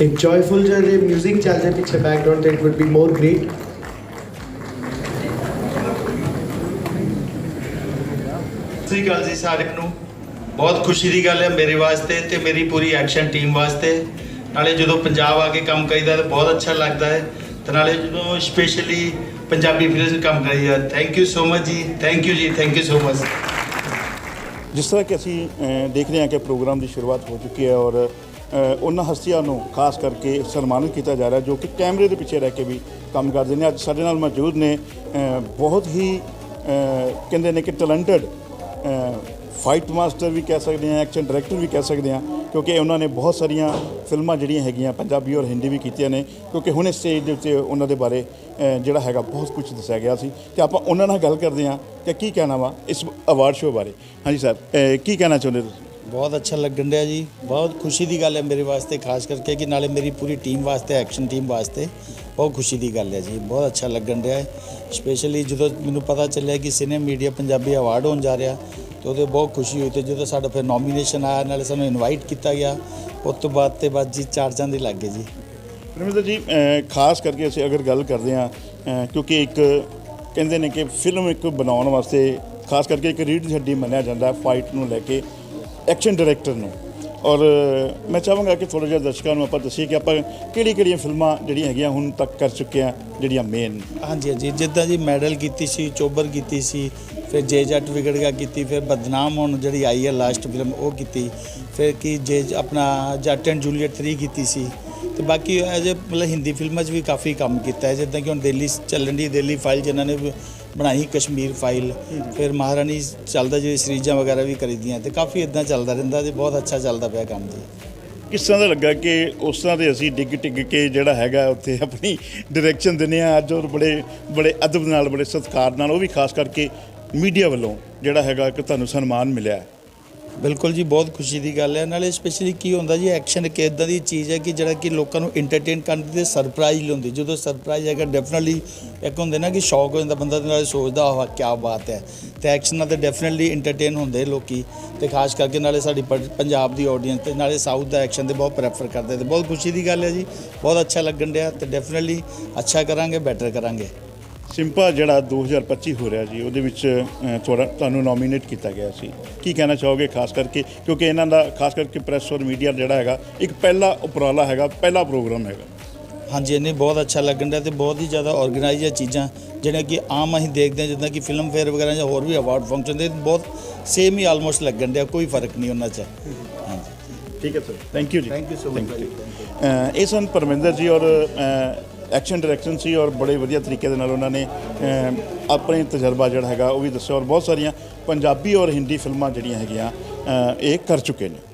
ਇੱਕ ਜੋਇਫੁਲ ਜਿਹਾ ਜੇ 뮤직 ਚੱਲ ਜਾਏ ਪਿੱਛੇ ਬੈਕਗ੍ਰਾਉਂਡ ਤੇ it would be more great ਸਤਿ ਸ਼੍ਰੀ ਅਕਾਲ ਜੀ ਸਾਰਿਆਂ ਨੂੰ। ਬਹੁਤ ਖੁਸ਼ੀ ਦੀ ਗੱਲ ਹੈ ਮੇਰੇ ਵਾਸਤੇ ਤੇ ਮੇਰੀ ਪੂਰੀ ਐਕਸ਼ਨ ਟੀਮ ਵਾਸਤੇ। ਨਾਲੇ ਜਦੋਂ ਪੰਜਾਬ ਆ ਕੇ ਕੰਮ ਕਰੀਦਾ ਤਾਂ ਬਹੁਤ ਅੱਛਾ ਲੱਗਦਾ ਹੈ। ਤੇ ਨਾਲੇ ਜਦੋਂ ਸਪੈਸ਼ਲੀ ਪੰਜਾਬੀ ਫਿਲਮ 'ਚ ਕੰਮ ਕਰੀਦਾ। ਥੈਂਕ ਯੂ ਸੋ ਮਚ ਜੀ। ਥੈਂਕ ਯੂ ਜੀ। ਥੈਂਕ ਯੂ ਸੋ ਮਚ ਜਿਸ ਤਰ੍ਹਾਂ ਕਿ ਅਸੀਂ ਦੇਖ ਰਹੇ ਹਾਂ ਕਿ ਪ੍ਰੋਗਰਾਮ ਦੀ ਸ਼ੁਰੂਆਤ ਹੋ ਚੁੱਕੀ ਹੈ ਔਰ ਉਹਨਾਂ ਹਸਤੀਆਂ ਨੂੰ ਖਾਸ ਕਰਕੇ ਸਨਮਾਨਿਤ ਕੀਤਾ ਜਾ ਰਿਹਾ ਜੋ ਕਿ ਕੈਮਰੇ ਦੇ ਪਿੱਛੇ ਰਹਿ ਕੇ ਵੀ ਕੰਮ ਕਰਦੇ ਨੇ। ਅੱਜ ਸਾਡੇ ਨਾਲ ਮੌਜੂਦ ਨੇ ਬਹੁਤ ਹੀ ਕਹਿੰਦੇ ਨੇ ਕਿ ਟੈਲੈਂਟਡ ਫਾਈਟ ਮਾਸਟਰ ਵੀ ਕਹਿ ਸਕਦੇ ਹਾਂ ਐਕਸ਼ਨ ਡਾਇਰੈਕਟਰ ਵੀ ਕਹਿ ਸਕਦੇ ਹਾਂ, ਕਿਉਂਕਿ ਉਹਨਾਂ ਨੇ ਬਹੁਤ ਸਾਰੀਆਂ ਫਿਲਮਾਂ ਜਿਹੜੀਆਂ ਹੈਗੀਆਂ, ਪੰਜਾਬੀ ਔਰ ਹਿੰਦੀ ਵੀ ਕੀਤੀਆਂ ਨੇ, ਕਿਉਂਕਿ ਹੁਣੇ ਸਟੇਜ ਦੇ ਉੱਤੇ ਉਹਨਾਂ ਦੇ ਬਾਰੇ ਜਿਹੜਾ ਹੈਗਾ ਬਹੁਤ ਕੁਝ ਦੱਸਿਆ ਗਿਆ ਸੀ। ਤੇ ਆਪਾਂ ਉਹਨਾਂ ਨਾਲ ਗੱਲ ਕਰਦੇ ਹਾਂ ਕਿ ਕੀ ਕਹਿਣਾ ਵਾ ਇਸ ਅਵਾਰਡ ਸ਼ੋਅ ਬਾਰੇ। ਹਾਂਜੀ ਸਰ ਕੀ ਕਹਿਣਾ ਚਾਹੁੰਦੇ ਤੁਸੀਂ? ਬਹੁਤ ਅੱਛਾ ਲੱਗਣ ਰਿਹਾ ਜੀ। ਬਹੁਤ ਖੁਸ਼ੀ ਦੀ ਗੱਲ ਹੈ ਮੇਰੇ ਵਾਸਤੇ, ਖਾਸ ਕਰਕੇ ਕਿ ਨਾਲੇ ਮੇਰੀ ਪੂਰੀ ਟੀਮ ਵਾਸਤੇ, ਐਕਸ਼ਨ ਟੀਮ ਵਾਸਤੇ ਬਹੁਤ ਖੁਸ਼ੀ ਦੀ ਗੱਲ ਹੈ ਜੀ। ਬਹੁਤ ਅੱਛਾ ਲੱਗਣ ਰਿਹਾ ਹੈ। ਸਪੈਸ਼ਲੀ ਜਦੋਂ ਮੈਨੂੰ ਪਤਾ ਚੱਲਿਆ ਕਿ ਸਿਨੇ ਮੀਡੀਆ ਪੰਜਾਬੀ ਅਵਾਰਡ ਹੋਣ ਜਾ ਰਿਹਾ, ਤੇ ਉਹਦੇ ਬਹੁਤ ਖੁਸ਼ੀ ਹੋਈ ਤੇ ਜਦੋਂ ਸਾਡਾ ਫਿਰ ਨੋਮੀਨੇਸ਼ਨ ਆਇਆ, ਨਾਲੇ ਸਾਨੂੰ ਇਨਵਾਈਟ ਕੀਤਾ ਗਿਆ, ਉਸ ਤੋਂ ਬਾਅਦ ਤੇ ਬਾਅਦ ਜੀ ਚਾਰ ਚੰਦ ਹੀ ਲੱਗ ਗਏ ਜੀ। ਰਮਿੰਦਰ ਜੀ ਖਾਸ ਕਰਕੇ ਅਸੀਂ ਅਗਰ ਗੱਲ ਕਰਦੇ ਹਾਂ ਕਿਉਂਕਿ ਇੱਕ ਕਹਿੰਦੇ ਨੇ ਕਿ ਫਿਲਮ ਇੱਕ ਬਣਾਉਣ ਵਾਸਤੇ ਖਾਸ ਕਰਕੇ ਇੱਕ ਰੀੜ ਦੀ ਹੱਡੀ ਮੰਨਿਆ ਜਾਂਦਾ ਫਾਈਟ ਨੂੰ ਲੈ ਕੇ। ਐਕਸ਼ਨ ਡਾਇਰੈਕਟਰ ਨੂੰ। ਔਰ, ਮੈਂ ਚਾਹਾਂਗਾ ਕਿ ਥੋੜਾ ਜਿਹਾ ਦਰਸ਼ਕਾਂ ਨੂੰ ਆਪਾਂ ਦੱਸੀਏ ਕਿ ਆਪਾਂ ਕਿਹੜੀ ਕਿਹੜੀਆਂ ਫਿਲਮਾਂ ਜਿਹੜੀਆਂ ਹੈਗੀਆਂ ਹੁਣ ਤੱਕ ਕਰ ਚੁੱਕੇ ਹਾਂ, ਜਿਹੜੀਆਂ ਮੇਨ ਹਾਂਜੀ ਹਾਂਜੀ। ਜਿੱਦਾਂ ਜੀ ਮੈਡਲ ਕੀਤੀ ਸੀ, ਚੋਬਰ ਕੀਤੀ ਸੀ, ਫਿਰ ਜੇ ਜੱਟ ਵਿਗੜ ਗਿਆ ਕੀਤੀ, ਫਿਰ ਬਦਨਾਮ ਹੁਣ ਜਿਹੜੀ ਆਈ ਹੈ ਲਾਸਟ ਫਿਲਮ ਉਹ ਕੀਤੀ, ਫਿਰ ਕੀ ਜੇ ਆਪਣਾ ਜੱਟ ਐਂਡ ਜੂਲੀਅਟ 3 ਕੀਤੀ ਸੀ। ਤੇ ਬਾਕੀ ਐਜ ਮਤਲਬ ਹਿੰਦੀ ਫਿਲਮਾਂ 'ਚ ਵੀ ਕਾਫੀ ਕੰਮ ਕੀਤਾ ਹੈ, ਜਿੱਦਾਂ ਕਿ ਹੁਣ ਦਿੱਲੀ ਚੱਲਣ ਦੀ ਦਿੱਲੀ ਫਾਈਲ ਜਿਨ੍ਹਾਂ ਨੇ ਵੀ ਬਣਾਈ, ਕਸ਼ਮੀਰ ਫਾਈਲ ਫਿਰ ਮਹਾਰਾਣੀ ਚੱਲਦਾ ਜਿਹੜੀ ਸੀਰੀਜ਼ਾਂ ਵਗੈਰਾ ਵੀ ਕਰੀਦੀਆਂ ਤੇ ਕਾਫੀ ਇਦਾਂ ਚੱਲਦਾ ਰਹਿੰਦਾ ਤੇ ਬਹੁਤ ਅੱਛਾ ਚੱਲਦਾ ਪਿਆ ਕੰਮ ਜੀ ਕਿਸ ਤਰ੍ਹਾਂ ਦਾ ਲੱਗਾ ਕਿ ਉਸ ਤਰ੍ਹਾਂ ਦੇ ਅਸੀਂ ਡਿੱਗ ਟਿੱਗ ਕੇ ਜਿਹੜਾ ਹੈਗਾ ਉੱਥੇ ਆਪਣੀ ਡਾਇਰੈਕਸ਼ਨ ਦਿੰਦੇ ਆ ਅੱਜ ਔਰ ਬੜੇ ਬੜੇ ਅਦਬ ਨਾਲ, ਬੜੇ ਸਤਿਕਾਰ ਨਾਲ, ਉਹ ਵੀ ਖਾਸ ਕਰਕੇ ਮੀਡੀਆ ਵੱਲੋਂ ਜਿਹੜਾ ਹੈਗਾ ਕਿ ਤੁਹਾਨੂੰ ਸਨਮਾਨ ਮਿਲਿਆ ਬਿਲਕੁਲ ਜੀ, ਬਹੁਤ ਖੁਸ਼ੀ ਦੀ ਗੱਲ ਹੈ। ਨਾਲੇ ਸਪੈਸ਼ਲੀ ਕੀ ਹੁੰਦਾ ਜੀ ਐਕਸ਼ਨ ਇੱਕ ਇਦਾਂ ਦੀ ਚੀਜ਼ ਹੈ ਕਿ ਜਿਹੜਾ ਕਿ ਲੋਕਾਂ ਨੂੰ ਐਂਟਰਟੇਨ ਕਰਨ ਦੀ ਸਰਪ੍ਰਾਈਜ਼ ਲਿਆਉਂਦੀ ਜਦੋਂ ਸਰਪ੍ਰਾਈਜ਼ ਹੈਗਾ ਡੈਫੀਨਿਟਲੀ ਇੱਕ ਹੁੰਦੇ ਨਾ ਕਿ ਸ਼ੌਕ ਹੋ ਜਾਂਦਾ ਬੰਦਾ ਤੇ ਨਾਲੇ ਸੋਚਦਾ, ਆਹ ਕੀ ਬਾਤ ਹੈ। ਤੇ ਐਕਸ਼ਨ ਨਾਲ ਤੇ ਡੈਫੀਨਿਟਲੀ ਐਂਟਰਟੇਨ ਹੁੰਦੇ ਲੋਕੀ। ਤੇ ਖਾਸ ਕਰਕੇ ਨਾਲੇ ਸਾਡੀ ਪ- ਪੰਜਾਬ ਦੀ ਆਡੀਅנס ਤੇ ਨਾਲੇ ਸਾਊਥ ਦਾ ਐਕਸ਼ਨ ਤੇ ਬਹੁਤ ਪ੍ਰੈਫਰ ਕਰਦੇ। ਤੇ ਬਹੁਤ ਖੁਸ਼ੀ ਦੀ ਗੱਲ ਹੈ ਜੀ। ਬਹੁਤ ਅੱਛਾ ਲੱਗਣ ਰਿਹਾ ਤੇ ਡੈਫੀਨਿਟਲੀ ਅੱਛਾ ਕਰਾਂਗੇ ਬੈਟਰ ਕਰਾਂਗੇ। ਸਿੰਪਾ ਜਿਹੜਾ 2025 ਹੋ ਰਿਹਾ ਜੀ ਉਹਦੇ ਵਿੱਚ ਥੋੜਾ ਤੁਹਾਨੂੰ ਨੋਮੀਨੇਟ ਕੀਤਾ ਗਿਆ ਸੀ। ਕੀ ਕਹਿਣਾ ਚਾਹੋਗੇ ਖਾਸ ਕਰਕੇ? ਕਿਉਂਕਿ ਇਹਨਾਂ ਦਾ ਖਾਸ ਕਰਕੇ ਪ੍ਰੈਸ ਔਰ ਮੀਡੀਆ ਜਿਹੜਾ ਹੈਗਾ ਇੱਕ ਪਹਿਲਾ ਉਪਰਾਲਾ ਹੈਗਾ ਪਹਿਲਾ ਪ੍ਰੋਗਰਾਮ ਹੈਗਾ। ਹਾਂਜੀ ਨਹੀਂ ਬਹੁਤ ਅੱਛਾ ਲੱਗਣ ਡਿਆ ਤੇ ਬਹੁਤ ਹੀ ਜ਼ਿਆਦਾ ਆਰਗੇਨਾਈਜ਼ ਹੈ ਚੀਜ਼ਾਂ ਜਿਹੜੀਆਂ ਕਿ ਆਮ ਅਸੀਂ ਦੇਖਦੇ ਹਾਂ ਜਿੱਦਾਂ ਕਿ ਫਿਲਮ ਫੇਅਰ ਵਗੈਰਾ ਜਾਂ ਹੋਰ ਵੀ ਅਵਾਰਡ ਫੰਕਸ਼ਨ ਦੇ ਬਹੁਤ ਸੇਮ ਹੀ ਆਲਮੋਸਟ ਲੱਗਣ ਡਿਆ ਕੋਈ ਫ਼ਰਕ ਨਹੀਂ ਉਹਨਾਂ 'ਚ। ਹਾਂਜੀ। ਠੀਕ ਹੈ ਸਰ ਥੈਂਕ ਯੂ ਜੀ। ਥੈਂਕ ਯੂ ਸੋ ਮਚ ਇਹ ਸਨ ਪਰਮਿੰਦਰ ਜੀ ਔਰ ਐਕਸ਼ਨ ਡਾਇਰੈਕਸ਼ਨ ਸੀ ਔਰ ਬੜੇ ਵਧੀਆ ਤਰੀਕੇ ਦੇ ਨਾਲ ਉਹਨਾਂ ਨੇ ਆਪਣੇ ਤਜਰਬਾ ਜਿਹੜਾ ਹੈਗਾ ਉਹ ਵੀ ਦੱਸਿਆ ਔਰ ਬਹੁਤ ਸਾਰੀਆਂ ਪੰਜਾਬੀ ਔਰ ਹਿੰਦੀ ਫਿਲਮਾਂ ਜਿਹੜੀਆਂ ਹੈਗੀਆਂ ਇਹ ਕਰ ਚੁੱਕੇ ਨੇ।